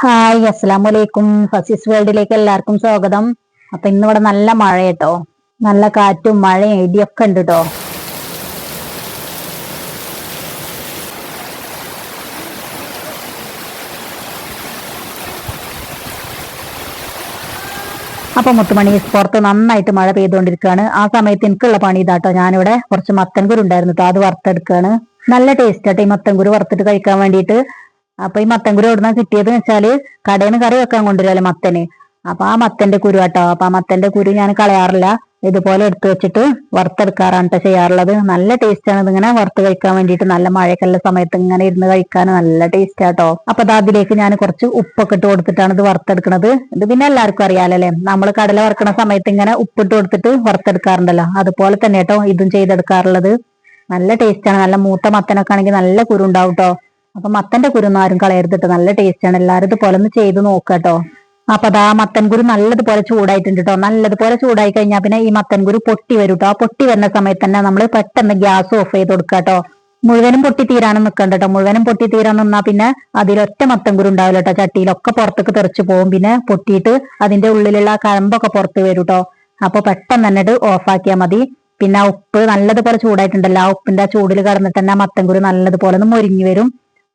Hi അസ്സാം വലൈക്കും ഫസീസ് വേൾഡിലേക്ക് എല്ലാവർക്കും സ്വാഗതം. അപ്പൊ ഇന്നിവിടെ നല്ല മഴ കേട്ടോ നല്ല കാറ്റും മഴയും ഇടിയൊക്കെ ഉണ്ട് കേട്ടോ അപ്പൊ മുത്തുമണി പുറത്ത് നന്നായിട്ട് മഴ പെയ്തുകൊണ്ടിരിക്കുകയാണ്. ആ സമയത്ത് എനിക്കുള്ള പണി ഇതാട്ടോ. ഞാനിവിടെ കുറച്ച് മത്തൻകുരു ഉണ്ടായിരുന്നു അത് വറുത്തെടുക്കുകയാണ്. നല്ല ടേസ്റ്റ് ആട്ടോ ഈ മത്തൻകുരു വറുത്തിട്ട് കഴിക്കാൻ വേണ്ടിയിട്ട്. അപ്പൊ ഈ മത്തൻ കുരു എവിടുന്ന കിട്ടിയത് വെച്ചാൽ കടയിൽ നിന്ന് കറി വെക്കാൻ കൊണ്ടുവരുമല്ലോ മത്തന്. അപ്പൊ ആ മത്തന്റെ കുരു കേട്ടോ. അപ്പൊ ആ മത്തന്റെ കുരു ഞാൻ കളയാറില്ല. ഇതുപോലെ എടുത്തു വെച്ചിട്ട് വറുത്തെടുക്കാറാണ് ചെയ്യാറുള്ളത്. നല്ല ടേസ്റ്റ് ആണ്. ഇതിങ്ങനെ വറുത്ത് കഴിക്കാൻ വേണ്ടിയിട്ട് നല്ല മഴയൊക്കെയുള്ള സമയത്ത് ഇങ്ങനെ ഇരുന്ന് കഴിക്കാൻ നല്ല ടേസ്റ്റ് ആട്ടോ അപ്പൊ അത് അതിലേക്ക് ഞാൻ കുറച്ച് ഉപ്പൊക്കെ ഇട്ട് കൊടുത്തിട്ടാണ് ഇത് വറുത്തെടുക്കുന്നത് ഇത് പിന്നെ എല്ലാവർക്കും അറിയാലല്ലേ? നമ്മൾ കടല വറുക്കണ സമയത്ത് ഇങ്ങനെ ഉപ്പിട്ട് കൊടുത്തിട്ട് വറുത്തെടുക്കാറുണ്ടല്ലോ. അതുപോലെ തന്നെ കേട്ടോ ഇതും ചെയ്തെടുക്കാറുള്ളത്. നല്ല ടേസ്റ്റ് ആണ്. നല്ല മൂത്ത മത്തനൊക്കെ ആണെങ്കിൽ നല്ല കുരു ഉണ്ടാവും കേട്ടോ അപ്പൊ മത്തന്റെ കുരുന്നാരും കളയരുതിട്ട് നല്ല ടേസ്റ്റ് ആണ്. എല്ലാവരും ഇതുപോലെ ഒന്ന് ചെയ്ത് നോക്കട്ടോ അപ്പൊ അതാ മത്തൻ കുരു നല്ലതുപോലെ ചൂടായിട്ടുണ്ട് കേട്ടോ നല്ലതുപോലെ ചൂടായി കഴിഞ്ഞാൽ പിന്നെ ഈ മത്തൻ കുരു പൊട്ടി വരും കേട്ടോ ആ പൊട്ടി വരുന്ന സമയത്ത് തന്നെ നമ്മൾ പെട്ടെന്ന് ഗ്യാസ് ഓഫ് ചെയ്ത് കൊടുക്കുക കേട്ടോ മുഴുവനും പൊട്ടി തീരാനും നിൽക്കണ്ട കേട്ടോ മുഴുവനും പൊട്ടി തീരാൻ നിന്നാ പിന്നെ അതിലൊറ്റ മത്തൻ കുരു ഉണ്ടാവില്ല കേട്ടോ ചട്ടിയിലൊക്കെ പുറത്തേക്ക് തെറിച്ച് പോകും പിന്നെ പൊട്ടിയിട്ട് അതിന്റെ ഉള്ളിലുള്ള കഴമ്പൊക്കെ പുറത്ത് വരും കേട്ടോ അപ്പൊ പെട്ടെന്ന് തന്നെ ഓഫാക്കിയാൽ മതി. പിന്നെ ആ ഉപ്പ് നല്ലതുപോലെ ചൂടായിട്ടുണ്ടല്ലോ. ആ ഉപ്പിന്റെ ആ ചൂടിൽ കടന്നിട്ട് തന്നെ ആ മത്തൻ കുരു നല്ലതുപോലെ ഒന്ന് മൊരിഞ്ഞു വരും.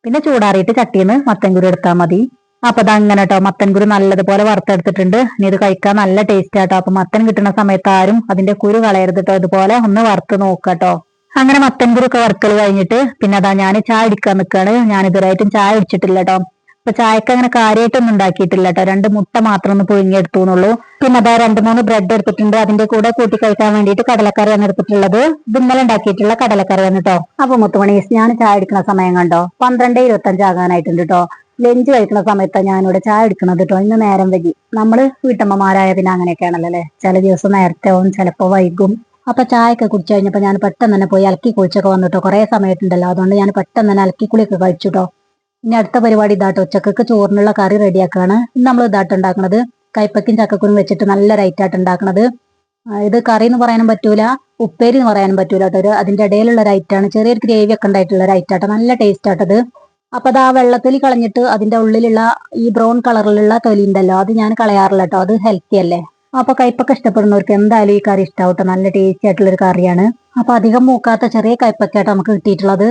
പിന്നെ ചൂടാറിയിട്ട് ചട്ടിന്ന് മത്തൻകുരു എടുത്താൽ മതി. അപ്പൊ അത് അങ്ങനെ കേട്ടോ മത്തൻകുരു നല്ലതുപോലെ വറുത്തെടുത്തിട്ടുണ്ട്. ഇനി ഇത് കഴിക്കാൻ നല്ല ടേസ്റ്റ് ആട്ടോ. അപ്പൊ മത്തൻ കിട്ടുന്ന സമയത്ത് ആരും അതിന്റെ കുരു കളയരുത് കേട്ടോ ഇതുപോലെ ഒന്ന് വറുത്ത് നോക്കട്ടോ. അങ്ങനെ മത്തൻകുരു ഒക്കെ വറുക്കൽ കഴിഞ്ഞിട്ട് പിന്നെ അതാ ഞാൻ ചായ അടിക്കാൻ നിൽക്കുകയാണ് ഞാൻ ഇതുവരെയായിട്ടും ചായ അടിച്ചിട്ടില്ല കേട്ടോ അപ്പൊ ചായക്ക് അങ്ങനെ കാര്യമായിട്ടൊന്നും ഉണ്ടാക്കിയിട്ടില്ല കേട്ടോ രണ്ട് മുട്ട മാത്രം ഒന്ന് പുഴുങ്ങിയെടുത്തു എന്നുള്ളൂ. പിന്നെ അതാ രണ്ട് മൂന്ന് ബ്രെഡ് എടുത്തിട്ടുണ്ട്. അതിന്റെ കൂടെ കൂട്ടി കഴിക്കാൻ വേണ്ടിയിട്ട് കടലക്കറിയാണ് എടുത്തിട്ടുള്ളത്. ഇന്നലെ ഉണ്ടാക്കിയിട്ടുള്ള കടലക്കറിയാണ് കേട്ടോ അപ്പൊ മുത്തുമണി ഞാൻ ചായ എടുക്കുന്ന സമയം കണ്ടോ? പന്ത്രണ്ട് ഇരുപത്തഞ്ച് ആകാനായിട്ടുണ്ട് കേട്ടോ ലഞ്ച് കഴിക്കുന്ന സമയത്താണ് ഞാനിവിടെ ചായ എടുക്കുന്നത് കേട്ടോ ഇന്ന് നേരം വൈകി. നമ്മൾ വീട്ടമ്മമാരായ പിന്നെ അങ്ങനെയൊക്കെയാണല്ലോ അല്ലേ? ചില ദിവസം നേരത്തെ ആവും ചിലപ്പോ വൈകും. അപ്പൊ ചായയൊക്കെ കുടിച്ചു കഴിഞ്ഞപ്പോ ഞാൻ പെട്ടെന്ന് തന്നെ പോയി അലക്കി കുളിച്ചൊക്കെ വന്നിട്ടോ കുറെ സമയത്തുണ്ടല്ലോ അതുകൊണ്ട് ഞാൻ പെട്ടെന്ന് തന്നെ അലക്കി കുളിയൊക്കെ കഴിച്ചു കേട്ടോ ഇനി അടുത്ത പരിപാടി ഇതാട്ടോ. ഉച്ചക്കൊക്കെ ചോറിനുള്ള കറി റെഡിയാക്കാണ്. ഇന്ന് നമ്മൾ ഇതാട്ട് ഉണ്ടാക്കുന്നത് കൈപ്പക്കും ചക്കക്കുരും വെച്ചിട്ട് നല്ല റൈറ്റായിട്ട് ഉണ്ടാക്കുന്നത് ഇത് കറി എന്ന് പറയാനും പറ്റൂല ഉപ്പേരി എന്ന് പറയാനും പറ്റൂല കേട്ടോ. അതിന്റെ ഇടയിലുള്ള റൈറ്റാണ് ചെറിയൊരു ഗ്രേവി ഒക്കെ ഉണ്ടായിട്ടുള്ള റൈറ്റാട്ടോ നല്ല ടേസ്റ്റ് ആട്ടത് അപ്പൊ അത് ആ വെള്ളത്തിൽ കളഞ്ഞിട്ട് അതിന്റെ ഉള്ളിലുള്ള ഈ ബ്രൗൺ കളറിലുള്ള തൊലി ഉണ്ടല്ലോ അത് ഞാൻ കളയാറില്ല കേട്ടോ. അത് ഹെൽത്തി അല്ലേ? അപ്പൊ കയ്പൊക്കെ ഇഷ്ടപ്പെടുന്നവർക്ക് എന്തായാലും ഈ കറി ഇഷ്ടാവട്ടെ. നല്ല ടേസ്റ്റി ആയിട്ടുള്ള ഒരു കറിയാണ്. അപ്പൊ അധികം മൂക്കാത്ത ചെറിയ കയ്പൊക്കെയാട്ടോ നമുക്ക് കിട്ടിയിട്ടുള്ളത്.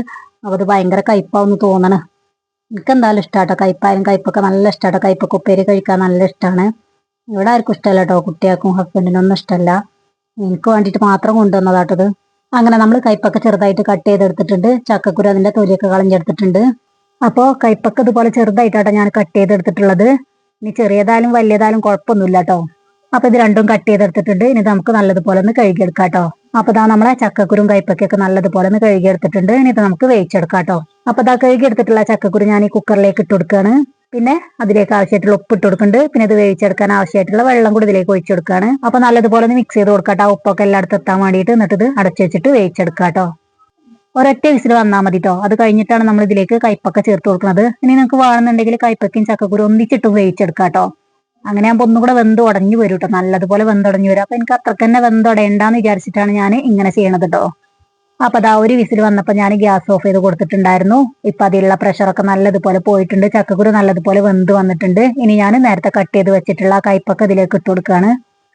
അത് ഭയങ്കര കയ്പാവെന്ന് തോന്നണ്. എനിക്ക് എന്തായാലും ഇഷ്ടമാട്ടോ കയ്പായാലും കയ്പൊക്കെ നല്ല ഇഷ്ടമാട്ടോ കയ്പൊക്കെ ഉപ്പേരി കഴിക്കാൻ നല്ല ഇഷ്ടമാണ് ഇവിടെ ആർക്കും ഇഷ്ടമല്ല കേട്ടോ കുട്ടികൾക്കും ഹസ്ബൻഡിനൊന്നും ഇഷ്ടമല്ല. എനിക്ക് വേണ്ടിയിട്ട് മാത്രം കൊണ്ടുവന്നതാട്ടത് അങ്ങനെ നമ്മൾ കയ്പൊക്കെ ചെറുതായിട്ട് കട്ട് ചെയ്തെടുത്തിട്ടുണ്ട്. ചക്കക്കുരു അതിന്റെ തൊലിയൊക്കെ കളഞ്ഞെടുത്തിട്ടുണ്ട്. അപ്പോൾ കൈപ്പക്ക ഇതുപോലെ ചെറുതായിട്ടാട്ടോ ഞാൻ കട്ട് ചെയ്തെടുത്തിട്ടുള്ളത്. ഇനി ചെറിയതായാലും വലിയതായാലും കുഴപ്പമൊന്നുമില്ല കേട്ടോ അപ്പൊ ഇത് രണ്ടും കട്ട് ചെയ്തെടുത്തിട്ടുണ്ട്. ഇനി നമുക്ക് നല്ലതുപോലെ ഒന്ന് കഴുകിയെടുക്കാം കേട്ടോ അപ്പൊ ഇതാ നമ്മളെ ചക്കക്കുരും കൈപ്പക്കൊക്കെ നല്ലതുപോലെ ഒന്ന് കഴുകിയെടുത്തിട്ടുണ്ട്. ഇനി ഇത് നമുക്ക് വേവിച്ചെടുക്കാം കേട്ടോ അപ്പൊ ഇതാ കഴുകിയെടുത്തിട്ടുള്ള ചക്കക്കുരു ഞാൻ ഈ കുക്കറിലേക്ക് ഇട്ട് കൊടുക്കുകയാണ് പിന്നെ അതിലേക്ക് ആവശ്യമായിട്ടുള്ള ഉപ്പ് ഇട്ട് കൊടുക്കുന്നുണ്ട്. പിന്നെ ഇത് വേവിച്ചെടുക്കാൻ ആവശ്യമായിട്ടുള്ള വെള്ളം കൂടി ഇതിലേക്ക് ഒഴിച്ചു കൊടുക്കുകയാണ് അപ്പൊ നല്ലതുപോലെ ഒന്ന് മിക്സ് ചെയ്ത് കൊടുക്കാം ആ ഉപ്പൊക്കെ എല്ലായിടത്തും എത്താൻ വേണ്ടിയിട്ട് എന്നിട്ട് ഇത് അടച്ചു വെച്ചിട്ട് വേവിച്ചെടുക്കാം കേട്ടോ ഒരൊറ്റ വിസിൽ വന്നാൽ മതി കേട്ടോ അത് കഴിഞ്ഞിട്ടാണ് നമ്മൾ ഇതിലേക്ക് കൈപ്പൊക്കെ ചേർത്ത് കൊടുക്കുന്നത്. ഇനി നിങ്ങൾക്ക് വേണമെന്നുണ്ടെങ്കിൽ കൈപ്പക്കയും ചക്കക്കുരു ഒന്നിച്ചിട്ട് വേവിച്ചെടുക്കാം കേട്ടോ അങ്ങനെ ആകുമ്പോൾ ഒന്നുകൂടെ വെന്ത് ഉടഞ്ഞു വരും കേട്ടോ നല്ലതുപോലെ വെന്തുടഞ്ഞു വരും. അപ്പൊ എനിക്ക് അത്രയ്ക്ക് തന്നെ വെന്തുടയണ്ടെന്ന് വിചാരിച്ചിട്ടാണ് ഞാൻ ഇങ്ങനെ ചെയ്യണത് കേട്ടോ അപ്പൊ അതാ ഒരു വിസിൽ വന്നപ്പോൾ ഞാൻ ഗ്യാസ് ഓഫ് ചെയ്ത് കൊടുത്തിട്ടുണ്ടായിരുന്നു. ഇപ്പൊ അതിലുള്ള പ്രഷറൊക്കെ നല്ലതുപോലെ പോയിട്ടുണ്ട്. ചക്കക്കുരു നല്ലതുപോലെ വെന്ത് വന്നിട്ടുണ്ട്. ഇനി ഞാൻ നേരത്തെ കട്ട് ചെയ്ത് വെച്ചിട്ടുള്ള ആ കൈപ്പൊക്കെ ഇതിലേക്ക് ഇട്ട് കൊടുക്കുകയാണ്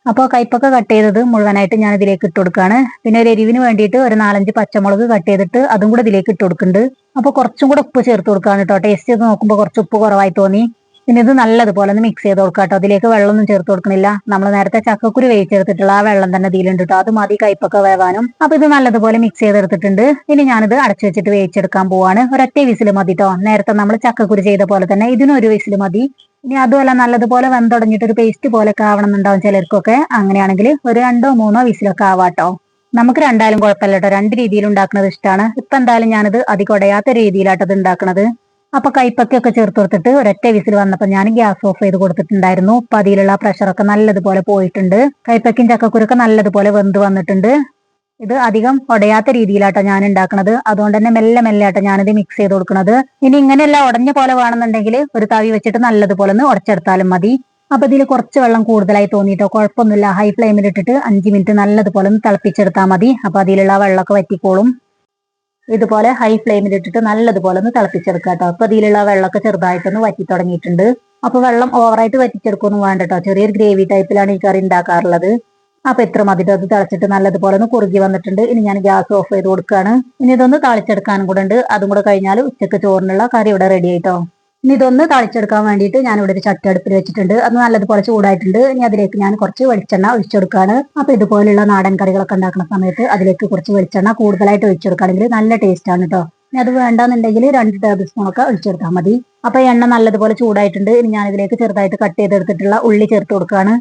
അപ്പോൾ കൈപ്പൊക്കെ കട്ട് ചെയ്തത് മുഴുവനായിട്ട് ഞാൻ ഇതിലേക്ക് ഇട്ട് കൊടുക്കുകയാണ് പിന്നെ ഒരു എരിവിന് വേണ്ടിയിട്ട് ഒരു നാലഞ്ച് പച്ചമുളക് കട്ട് ചെയ്തിട്ട് അതും കൂടെ ഇതിലേക്ക് ഇട്ട് കൊടുക്കുന്നുണ്ട്. അപ്പോൾ കുറച്ചും കൂടെ ഉപ്പ് ചേർത്ത് കൊടുക്കുകയാണ് കേട്ടോ ടേസ്റ്റ് ചെയ്ത് നോക്കുമ്പോൾ കുറച്ച് ഉപ്പ് കുറവായി തോന്നി. പിന്നെ ഇത് നല്ലതുപോലെ ഒന്ന് മിക്സ് ചെയ്ത് കൊടുക്കാം കേട്ടോ അതിലേക്ക് വെള്ളമൊന്നും ചേർത്ത് കൊടുക്കുന്നില്ല നമ്മൾ നേരത്തെ ചക്കക്കുരു വേവിച്ചെടുത്തിട്ടുള്ള ആ വെള്ളം തന്നെ ഇതിലുണ്ട് കേട്ടോ അത് മതി കൈപ്പൊക്കെ വേവാനും. അപ്പൊ ഇത് നല്ലതുപോലെ മിക്സ് ചെയ്തെടുത്തിട്ടുണ്ട്. ഇനി ഞാനിത് അടച്ചു വെച്ചിട്ട് വേവിച്ചെടുക്കാൻ പോവാണ്. ഒരൊറ്റ വിസിൽ മതി കേട്ടോ നേരത്തെ നമ്മൾ ചക്കക്കുരു ചെയ്ത പോലെ തന്നെ ഇതിനൊരു വിസിൽ മതി. ഇനി അതുമല്ല നല്ലതുപോലെ വെന്തുടങ്ങിയിട്ട് ഒരു പേസ്റ്റ് പോലൊക്കെ ആവണമെന്നുണ്ടാവും ചിലർക്കൊക്കെ. അങ്ങനെയാണെങ്കിൽ ഒരു രണ്ടോ മൂന്നോ വിസിലൊക്കെ ആവാട്ടോ. നമുക്ക് രണ്ടായാലും കുഴപ്പമില്ല കേട്ടോ രണ്ട് രീതിയിൽ ഉണ്ടാക്കുന്നത് ഇഷ്ടമാണ് ഇപ്പൊ എന്തായാലും ഞാനിത് അധികം ഉടയാത്ത രീതിയിലാട്ടത് ഉണ്ടാക്കുന്നത് അപ്പൊ കൈപ്പക്കൊക്കെ ചേർത്ത് കൊടുത്തിട്ട് ഒരൊറ്റ വിസിൽ വന്നപ്പോൾ ഞാൻ ഗ്യാസ് ഓഫ് ചെയ്ത് കൊടുത്തിട്ടുണ്ടായിരുന്നു. അപ്പൊ അതിലുള്ള പ്രഷറൊക്കെ നല്ലതുപോലെ പോയിട്ടുണ്ട്. കൈപ്പക്കും ചക്കക്കുരൊക്കെ നല്ലതുപോലെ വെന്ത് വന്നിട്ടുണ്ട്. ഇത് അധികം ഉടയാത്ത രീതിയിലാട്ടോ ഞാൻ ഉണ്ടാക്കുന്നത് അതുകൊണ്ട് തന്നെ മെല്ലെ മെല്ലെ ആട്ടോ ഞാനിത് മിക്സ് ചെയ്ത് കൊടുക്കുന്നത് ഇനി ഇങ്ങനെയല്ല ഉടഞ്ഞ പോലെ വേണമെന്നുണ്ടെങ്കിൽ ഒരു തവി വെച്ചിട്ട് നല്ലതുപോലെ ഒന്ന് ഉടച്ചെടുത്താലും മതി. അപ്പൊ ഇതിൽ കുറച്ച് വെള്ളം കൂടുതലായി തോന്നിയിട്ടോ കുഴപ്പമൊന്നുമില്ല. ഹൈ ഫ്ലെയിമിൽ ഇട്ടിട്ട് അഞ്ച് മിനിറ്റ് നല്ലതുപോലെ ഒന്ന് തിളപ്പിച്ചെടുത്താൽ മതി. അപ്പൊ അതിലുള്ള വെള്ളമൊക്കെ വറ്റിക്കോളും. ഇതുപോലെ ഹൈ ഫ്ലെയിമിൽ ഇട്ടിട്ട് നല്ലതുപോലെ ഒന്ന് തിളപ്പിച്ചെടുക്കാം കേട്ടോ അപ്പൊ ഇതിലുള്ള വെള്ളമൊക്കെ ചെറുതായിട്ടൊന്ന് വറ്റി തുടങ്ങിയിട്ടുണ്ട് അപ്പൊ വെള്ളം ഓവറായിട്ട് വറ്റിച്ചെടുക്കൊന്നും വേണ്ട കേട്ടോ ചെറിയൊരു ഗ്രേവി ടൈപ്പിലാണ് ഈ കറി ഉണ്ടാക്കാറുള്ളത് അപ്പൊ ഇത്ര മതിട്ട് അത് തിളച്ചിട്ട് നല്ലതുപോലെ ഒന്ന് കുറുകി വന്നിട്ടുണ്ട്. ഇനി ഞാൻ ഗ്യാസ് ഓഫ് ചെയ്ത് കൊടുക്കുകയാണ് ഇനി ഇതൊന്ന് തളിച്ചെടുക്കാനും കൂടെ ഉണ്ട്. അതും കൂടെ കഴിഞ്ഞാൽ ഉച്ചയ്ക്ക് ചോറിനുള്ള കറി ഇവിടെ റെഡി ആയിട്ടോ ഇനി ഇതൊന്ന് തളിച്ചെടുക്കാൻ വേണ്ടിയിട്ട് ഞാൻ ഇവിടെ ഒരു ചട്ടി അടുപ്പിൽ വെച്ചിട്ടുണ്ട്. അത് നല്ലതുപോലെ ചൂടായിട്ടുണ്ട്. ഇനി അതിലേക്ക് ഞാൻ കുറച്ച് വെളിച്ചെണ്ണ ഒഴിച്ചെടുക്കുകയാണ് അപ്പൊ ഇതുപോലുള്ള നാടൻ കറികളൊക്കെ ഉണ്ടാക്കുന്ന സമയത്ത് അതിലേക്ക് കുറച്ച് വെളിച്ചെണ്ണ കൂടുതലായിട്ട് ഒഴിച്ചെടുക്കുകയാണെങ്കിൽ നല്ല ടേസ്റ്റ് ആണ് കേട്ടോ ഇനി അത് വേണ്ടാന്നുണ്ടെങ്കിൽ രണ്ട് ടേബിൾ സ്പൂൺ ഒക്കെ ഒഴിച്ചെടുത്താൽ മതി. അപ്പൊ എണ്ണ നല്ലതുപോലെ ചൂടായിട്ടുണ്ട്. ഇനി ഞാൻ ഇതിലേക്ക് ചെറുതായിട്ട് കട്ട് ചെയ്തെടുത്തിട്ടുള്ള ഉള്ളി ചേർത്ത് കൊടുക്കുകയാണ്.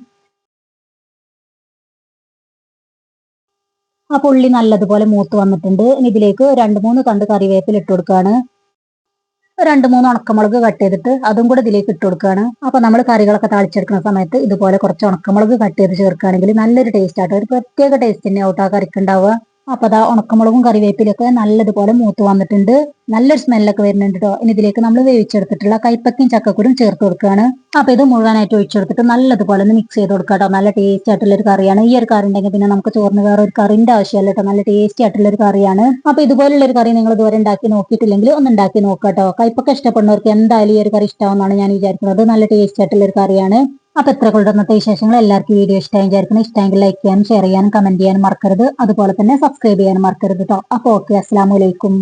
അപ്പൊ ഉള്ളി നല്ലതുപോലെ മൂത്ത് വന്നിട്ടുണ്ട്. ഇനി ഇതിലേക്ക് രണ്ട് മൂന്ന് തണ്ട് കറിവേപ്പില ഇട്ട് കൊടുക്കുകയാണ്. രണ്ട് മൂന്ന് ഉണക്കമുളക് കട്ട് ചെയ്തിട്ട് അതും കൂടെ ഇതിലേക്ക് ഇട്ട് കൊടുക്കുകയാണ്. അപ്പൊ നമ്മൾ കറികളൊക്കെ താളിച്ചെടുക്കുന്ന സമയത്ത് ഇതുപോലെ കുറച്ച് ഉണക്കമുളക് കട്ട് ചെയ്ത് ചേർക്കുകയാണെങ്കിൽ നല്ലൊരു ടേസ്റ്റ് ആട്ടോ. ഒരു പ്രത്യേക ടേസ്റ്റ് തന്നെ ഔട്ട് ആ കറിക്ക് ഉണ്ടാവുക. അപ്പൊ അതാ ഉണക്കമുളകും കറിവേപ്പിലൊക്കെ നല്ലതുപോലെ മൂത്ത് വന്നിട്ടുണ്ട്. നല്ലൊരു സ്മെല്ലൊക്കെ വരുന്നുണ്ട് കേട്ടോ ഇനി ഇതിലേക്ക് നമ്മൾ വേവിച്ചെടുത്തിട്ടുള്ള കൈപ്പക്കയും ചക്കക്കുരും ചേർത്ത് കൊടുക്കുകയാണ് അപ്പൊ ഇത് മുഴുവനായിട്ട് ഒഴിച്ചെടുത്തിട്ട് നല്ലതുപോലെ ഒന്ന് മിക്സ് ചെയ്ത് കൊടുക്കുക കേട്ടോ നല്ല ടേസ്റ്റി ആയിട്ടുള്ള ഒരു കറിയാണ്. ഈ ഒരു കറി ഉണ്ടെങ്കിൽ പിന്നെ നമുക്ക് ചോറിന് വേറെ ഒരു കറിന്റെ ആവശ്യമല്ല കേട്ടോ നല്ല ടേസ്റ്റി ആയിട്ടുള്ള ഒരു കറിയാണ്. അപ്പൊ ഇതുപോലുള്ള ഒരു കറി നിങ്ങൾ ഇതുവരെ ഉണ്ടാക്കി നോക്കിയിട്ടില്ലെങ്കിൽ ഒന്ന് ഉണ്ടാക്കി നോക്കുക കേട്ടോ കൈപ്പൊക്കെ ഇഷ്ടപ്പെടുന്നവർക്ക് എന്തായാലും ഈ ഒരു കറി ഇഷ്ടമാണെന്നാണ് ഞാൻ വിചാരിക്കുന്നത്. നല്ല ടേസ്റ്റി ആയിട്ടുള്ള ഒരു കറിയാണ്. അപ്പൊ എത്ര കൊണ്ടുവന്നത്തെ വിശേഷങ്ങൾ. എല്ലാവർക്കും വീഡിയോ ഇഷ്ടമായി വിചാരിക്കണം ഇഷ്ടമെങ്കിൽ ലൈക്ക് ചെയ്യാനും ഷെയർ ചെയ്യാനും കമന്റ് ചെയ്യാനും മറക്കരുത്. അതുപോലെ തന്നെ സബ്സ്ക്രൈബ് ചെയ്യാനും മറക്കരുത് കേട്ടോ അപ്പൊ ഓക്കെ അസ്സാം വലൈക്കും